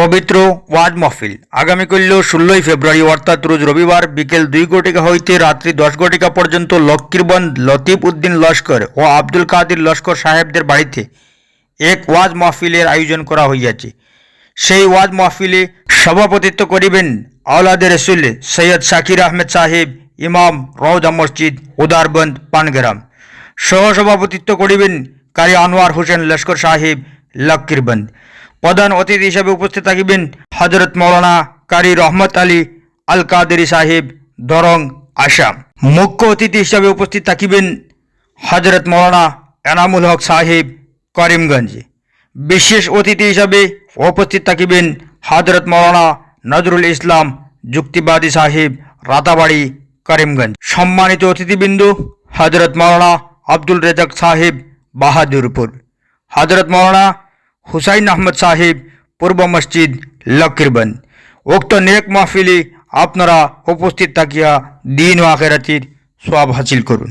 পবিত্র ওয়াজ মহফিল। আগামী করল ষোলোই ফেব্রুয়ারি, অর্থাৎ রোজ রবিবার বিকেল দুই ঘটিকা হইতে রাত্রি দশ ঘটিকা পর্যন্ত লক্ষ্মীরবন্দ লতিফ উদ্দিন লস্কর ও আব্দুল কাদির লস্কর সাহেবদের বাড়িতে এক ওয়াজ মাহফিলের আয়োজন করা হইয়াছে। সেই ওয়াজ মাহফিলে সভাপতিত্ব করিবেন আওলাদে রসুল সৈয়দ শাকির আহমেদ সাহেব, ইমাম রওজা মসজিদ, উদারবন্দ, পানগ্রাম। সহসভাপতিত্ব করিবেন কারি আনোয়ার হোসেন লস্কর সাহেব লক্কিরবন্দ প্রধান অতিথি হিসাবে উপস্থিত থাকিবেন হজরত মৌলানা কারি রহমত আলী আল কাদেরি সাহেব, দরং, আসাম। মুখ্য অতিথি হিসাবে উপস্থিত থাকিবেন হজরত মৌলানা এনামুল হক সাহেব, করিমগঞ্জ। বিশেষ অতিথি হিসাবে উপস্থিত থাকিবেন হজরত মৌলানা নজরুল ইসলাম, যুক্তিবাদী সাহেব, রাতাবাড়ি, করিমগঞ্জ। সম্মানিত অতিথিবৃন্দ হজরত মৌলানা আব্দুল রেজাক সাহেব, বাহাদুরপুর। হজরত মৌলানা হুসাইন আহমদ সাহিব পূর্ব মসজিদ লকিরবন উক্ত নেক মাহফিলে আপনারা উপস্থিত থাকিয়া দিন ও আখেরাতির সব হাসিল করুন।